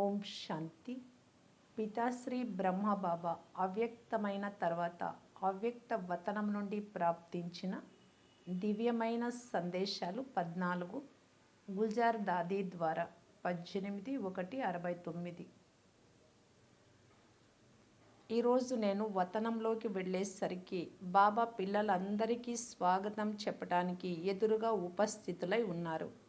ఓం శాంతి. పితాశ్రీ బ్రహ్మబాబా అవ్యక్తమైన తర్వాత అవ్యక్త వతనం నుండి ప్రాప్తించిన దివ్యమైన సందేశాలు పద్నాలుగు. గుల్జార్ దాదీ ద్వారా పద్దెనిమిది ఒకటి అరవై తొమ్మిది. ఈరోజు నేను వతనంలోకి వెళ్ళేసరికి బాబా పిల్లలందరికీ స్వాగతం చెప్పడానికి ఎదురుగా ఉపస్థితులై ఉన్నారు.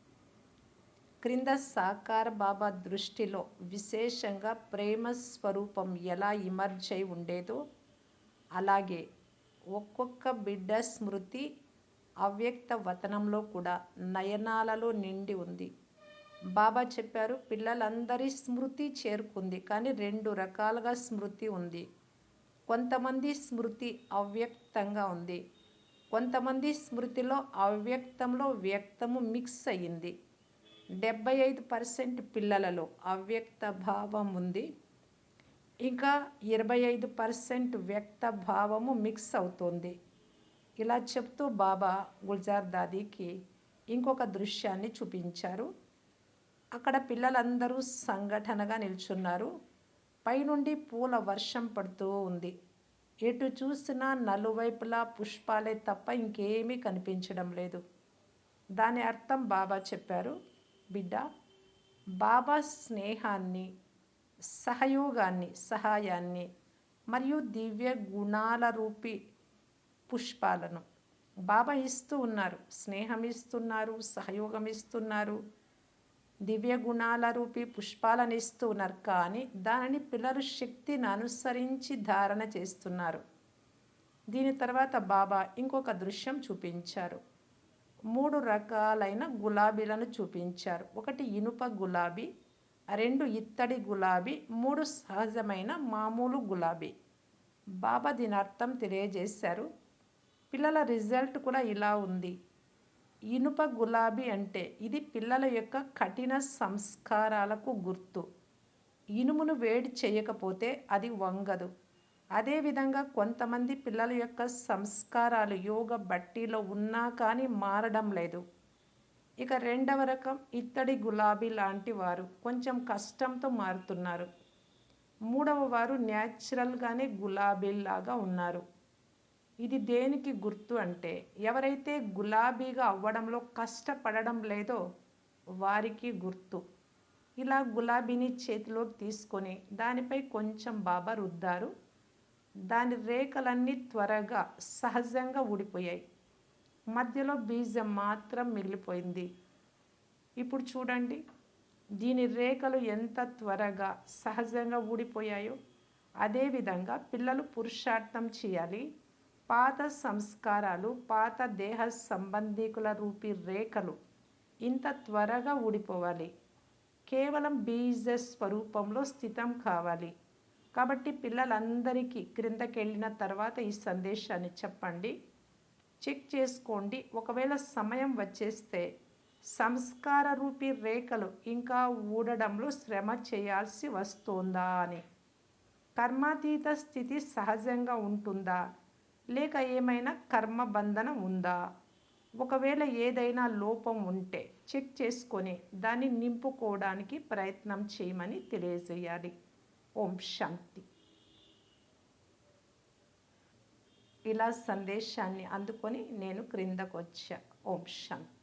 క్రింద సాకార బాబా దృష్టిలో విశేషంగా ప్రేమ స్వరూపం ఎలా ఇమర్జ్ అయి ఉండేదో అలాగే ఒక్కొక్క బిడ్డ స్మృతి అవ్యక్త వతనంలో కూడా నయనాలలో నిండి ఉంది. బాబా చెప్పారు పిల్లలందరి స్మృతి చేరుకుంది కానీ రెండు రకాలుగా స్మృతి ఉంది. కొంతమంది స్మృతి అవ్యక్తంగా ఉంది కొంతమంది స్మృతిలో అవ్యక్తంలో వ్యక్తము మిక్స్ అయ్యింది. డెబ్బై ఐదు పర్సెంట్ పిల్లలలో అవ్యక్త భావం ఉంది. ఇంకా ఇరవై ఐదు పర్సెంట్ వ్యక్త భావము మిక్స్ అవుతుంది. ఇలా చెప్తూ బాబా గుల్జార్ దాదీకి ఇంకొక దృశ్యాన్ని చూపించారు. అక్కడ పిల్లలందరూ సంఘటనగా నిల్చున్నారు. పైనుండి పూల వర్షం పడుతూ ఉంది. ఎటు చూసినా నలువైపులా పుష్పాలే తప్ప ఇంకేమీ కనిపించడం లేదు. దాని అర్థం బాబా చెప్పారు. బిడ్డ బాబా స్నేహాన్ని సహయోగాన్ని సహాయాన్ని మరియు దివ్య గుణాల రూపి పుష్పాలను బాబా ఇస్తూ ఉన్నారు. స్నేహం ఇస్తున్నారు సహయోగం ఇస్తున్నారు దివ్య గుణాల రూపి పుష్పాలను ఇస్తూ ఉన్నారు. కానీ దానిని పిల్లలు శక్తిని అనుసరించి ధారణ చేస్తున్నారు. దీని తర్వాత బాబా ఇంకొక దృశ్యం చూపించారు. మూడు రకాలైన గులాబీలను చూపించారు. ఒకటి ఇనుప గులాబీ రెండు ఇత్తడి గులాబీ మూడు సహజమైన మామూలు గులాబీ. బాబా దీని అర్థం తెలియజేశారు. పిల్లల రిజల్ట్ కూడా ఇలా ఉంది. ఇనుప గులాబీ అంటే ఇది పిల్లల యొక్క కఠిన సంస్కారాలకు గుర్తు. ఇనుమును వేడి చేయకపోతే అది వంగదు. అదేవిధంగా కొంతమంది పిల్లల యొక్క సంస్కారాలు యోగ బట్టీలో ఉన్నా కానీ మారడం లేదు. ఇక రెండవ రకం ఇత్తడి గులాబీ లాంటి వారు కొంచెం కష్టంతో మారుతున్నారు. మూడవ వారు న్యాచురల్గానే గులాబీలాగా ఉన్నారు. ఇది దేనికి గుర్తు అంటే ఎవరైతే గులాబీగా అవ్వడంలో కష్టపడడం లేదో వారికి గుర్తు. ఇలా గులాబీని చేతిలోకి తీసుకొని దానిపై కొంచెం బాబా రుద్దారు. దాని రేఖలన్నీ త్వరగా సహజంగా ఊడిపోయాయి. మధ్యలో బీజం మాత్రం మిగిలిపోయింది. ఇప్పుడు చూడండి దీని రేఖలు ఎంత త్వరగా సహజంగా ఊడిపోయాయో. అదేవిధంగా పిల్లలు పురుషార్థం చేయాలి. పాత సంస్కారాలు పాత దేహ సంబంధికుల రూపీ రేఖలు ఇంత త్వరగా ఊడిపోవాలి. కేవలం బీజ స్వరూపంలో స్థితం కావాలి. కాబట్టి పిల్లలందరికీ క్రిందకి వెళ్ళిన తర్వాత ఈ సందేశాన్ని చెప్పండి. చెక్ చేసుకోండి. ఒకవేళ సమయం వచ్చేస్తే సంస్కార రూపీ రేఖలు ఇంకా ఊడడంలో శ్రమ చేయాల్సి వస్తుందా అని. కర్మాతీత స్థితి సహజంగా ఉంటుందా? లేక ఏమైనా కర్మబంధన ఉందా? ఒకవేళ ఏదైనా లోపం ఉంటే చెక్ చేసుకొని దాన్ని నింపుకోవడానికి ప్రయత్నం చేయమని తెలియజేయాలి. ఓం శాంతి. ఇలా సందేశాన్ని అందుకొని నేను క్రిందకు వచ్చా ఓం శాంతి.